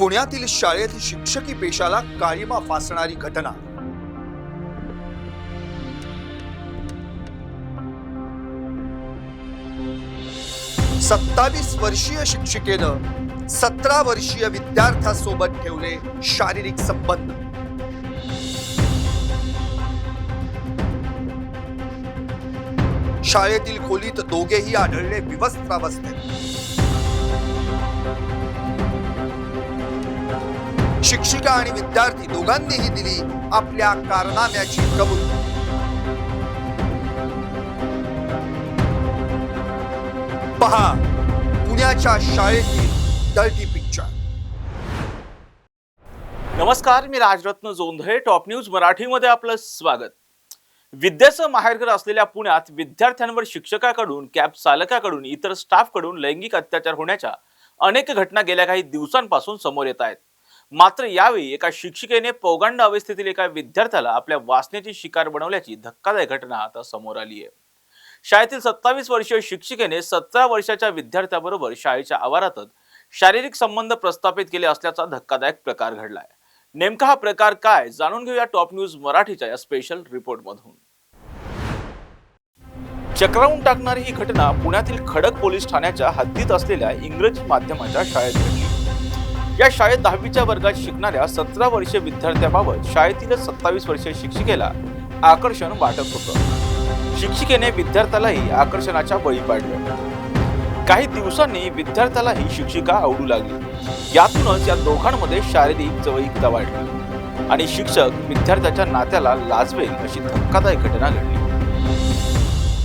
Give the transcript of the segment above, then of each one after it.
पुण्यातील शाळेत शिक्षकी पेशाला काळीमा फासणारी घटना. सत्तावीस वर्षीय शिक्षिकेनं सतरा वर्षीय विद्यार्थ्यासोबत ठेवले शारीरिक संबंध. शाळेतील खोलीत दोघेही आढळले विवस्त्रावस्थेत. शिक्षिका आणि विद्यार्थी दोघांनीही दिली आपल्या कारनाम्याची कबूल. पहा पुण्याच्या शाळेतील दळती पिक्चर नमस्कार मी राजरत्न जोंधळे टॉप न्यूज मराठीमध्ये आपलं स्वागत. विद्येचं माहेरघर असलेल्या पुण्यात विद्यार्थ्यांवर शिक्षकाकडून कॅब चालकाकडून इतर स्टाफकडून लैंगिक अत्याचार होण्याच्या अनेक घटना गेल्या काही दिवसांपासून समोर येत आहेत. मात्र यावेळी एका शिक्षिकेने पौगंड अवस्थेतील एका विद्यार्थ्याला आपल्या वासनेची शिकार बनवल्याची धक्कादायक घटना आता समोर आली आहे. शाळेतील सत्तावीस वर्षीय शिक्षिकेने सतरा वर्षाच्या विद्यार्थ्याबरोबर शाळेच्या आवारातच शारीरिक संबंध प्रस्थापित केले असल्याचा धक्कादायक प्रकार घडलाय. नेमका हा प्रकार काय जाणून घेऊया टॉप न्यूज मराठीच्या या स्पेशल रिपोर्ट मधून चक्रावून टाकणारी ही घटना पुण्यातील खडक पोलीस ठाण्याच्या हद्दीत असलेल्या इंग्रजी माध्यमाच्या शाळेत घडली. या शाळेत दहावीच्या वर्गात शिकणाऱ्या सतरा वर्षीय विद्यार्थ्याबाबत शाळेतीलच सत्तावीस वर्षीय शिक्षिकेला आकर्षण वाटत होतं. शिक्षिकेने विद्यार्थ्यालाही आकर्षणाच्या बळी पाडलं. काही दिवसांनी विद्यार्थ्यालाही शिक्षिका आवडू लागली. यातूनच या दोघांमध्ये शारीरिक जवळीकता वाढली आणि शिक्षक विद्यार्थ्याच्या नात्याला लाजवेल अशी धक्कादायक घटना घडली.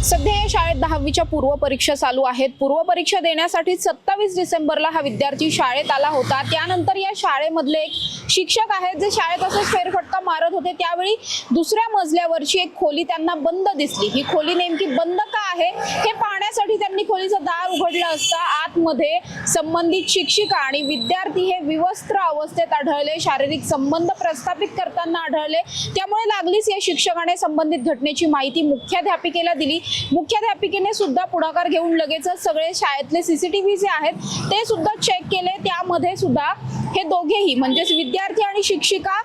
सध्या या शाळेत दहावीच्या पूर्वपरीक्षा चालू आहेत. पूर्वपरीक्षा देण्यासाठी सत्तावीस डिसेंबरला हा विद्यार्थी शाळेत आला होता. त्यानंतर या शाळेमधले एक शिक्षक आहेत जे शाळेत असं फेरफटका मारत होते त्यावेळी दुसऱ्या मजल्यावरची एक खोली त्यांना बंद दिसली. ही खोली नेमकी बंद का आहे? हे पाहण्यासाठी त्यांनी खोलीचं दार उघडलं असता आतमध्ये संबंधित शिक्षिका आणि विद्यार्थी हे विवस्त्र अवस्थेत आढळले शारीरिक संबंध प्रस्थापित करताना आढळले. त्यामुळे लागलीच या शिक्षकाने संबंधित घटनेची माहिती मुख्याध्यापिकेला दिली. मुख्याध्यापिकेने सुद्धा पुढाकार घेऊन लगेचच सगळे शाळेतले सीसीटीव्ही जे आहेत ते सुद्धा चेक केले. त्यामध्ये सुद्धा हे दोघेही म्हणजेच विद्यार्थी आणि शिक्षिका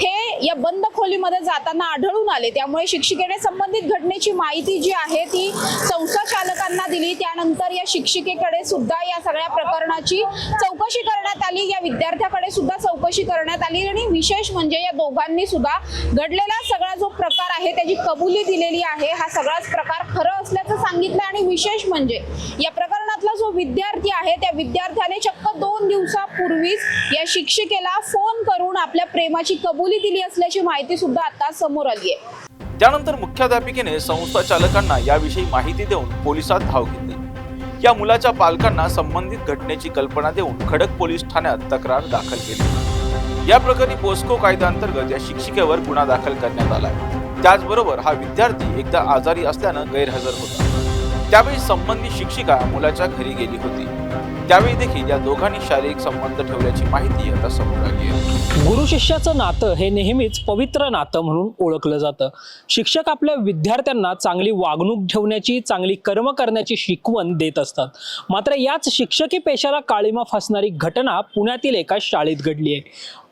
हे या बंद खोलीमध्ये जाताना आढळून आले. त्यामुळे शिक्षिकेने संबंधित घटनेची माहिती जी आहे ती संस्था चालकांना दिली. त्यानंतर या शिक्षिकेकडे सुद्धा या सगळ्या प्रकरणाची चौकशी करण्यात आली. या विद्यार्थ्याकडे सुद्धा चौकशी करण्यात आली आणि विशेष म्हणजे या दोघांनी सुद्धा घडलेला सगळा जो प्रकार आहे त्याची कबुली दिलेली आहे. हा सगळाच प्रकार खरं असल्याचं सांगितलं आणि विशेष म्हणजे या प्रकरणातला जो विद्यार्थी आहे त्या विद्यार्थ्याने चक्क दोन दिवसापूर्वीच या शिक्षिकेला फोन करून आपल्या प्रेमाची कबुली दिली असल्याची माहिती सुद्धा आता समोर आली आहे. त्यानंतर मुख्याध्यापिकेने संस्था चालकांना याविषयी माहिती देऊन पोलिसात धाव घेतली. या मुलाच्या पालकांना संबंधित घटनेची कल्पना देऊन खडक पोलीस ठाण्यात तक्रार दाखल केली. या प्रकरणी पोस्को कायद्याअंतर्गत या शिक्षिकेवर गुन्हा दाखल करण्यात आला त्याचबरोबर हा विद्यार्थी एकदा आजारी असल्यानं गैरहजर होता. त्यावेळी संबंधित शिक्षिका मुलाच्या घरी गेली होती. त्यावेळी देखील या दोघांनी शारीरिक संबंध ठेवल्याची माहिती आता समोर आली आहे. गुरु शिष्याचं नातं हे नेहमीच पवित्र नातं म्हणून ओळखलं जातं. शिक्षक आपल्या विद्यार्थ्यांना चांगली वागणूक ठेवण्याची चांगली कर्म करण्याची शिकवण देत असतात. मात्र याच शिक्षकी पेशाला काळीमा फासणारी घटना पुण्यातील एका शाळेत घडली आहे.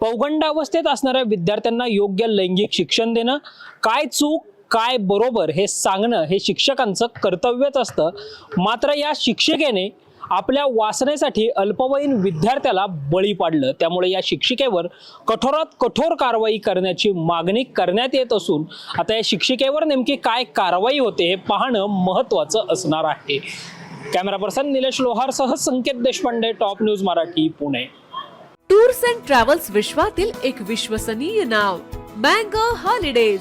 पौगंडावस्थेत असणाऱ्या विद्यार्थ्यांना योग्य लैंगिक शिक्षण देणं काय चूक काय बरोबर हे सांगणं हे शिक्षकांचं कर्तव्यच असतं. मात्र या शिक्षिकेने आपल्या वासनेसाठी अल्पवयीन विद्यार्थ्याला बळी पाडलं. त्यामुळे या शिक्षिकेवर कठोरात कठोर कारवाई करण्याची मागणी करण्यात येत असून आता या शिक्षिकेवर नेमकी काय कारवाई होते हे पाहणं महत्त्वाचं असणार आहे. Camera person Nilesh लोहारसह Sanket Deshpande top news Marathi Pune. Tours and travels विश्वातील एक विश्वसनीय नाव मँगो हॉलिडेज.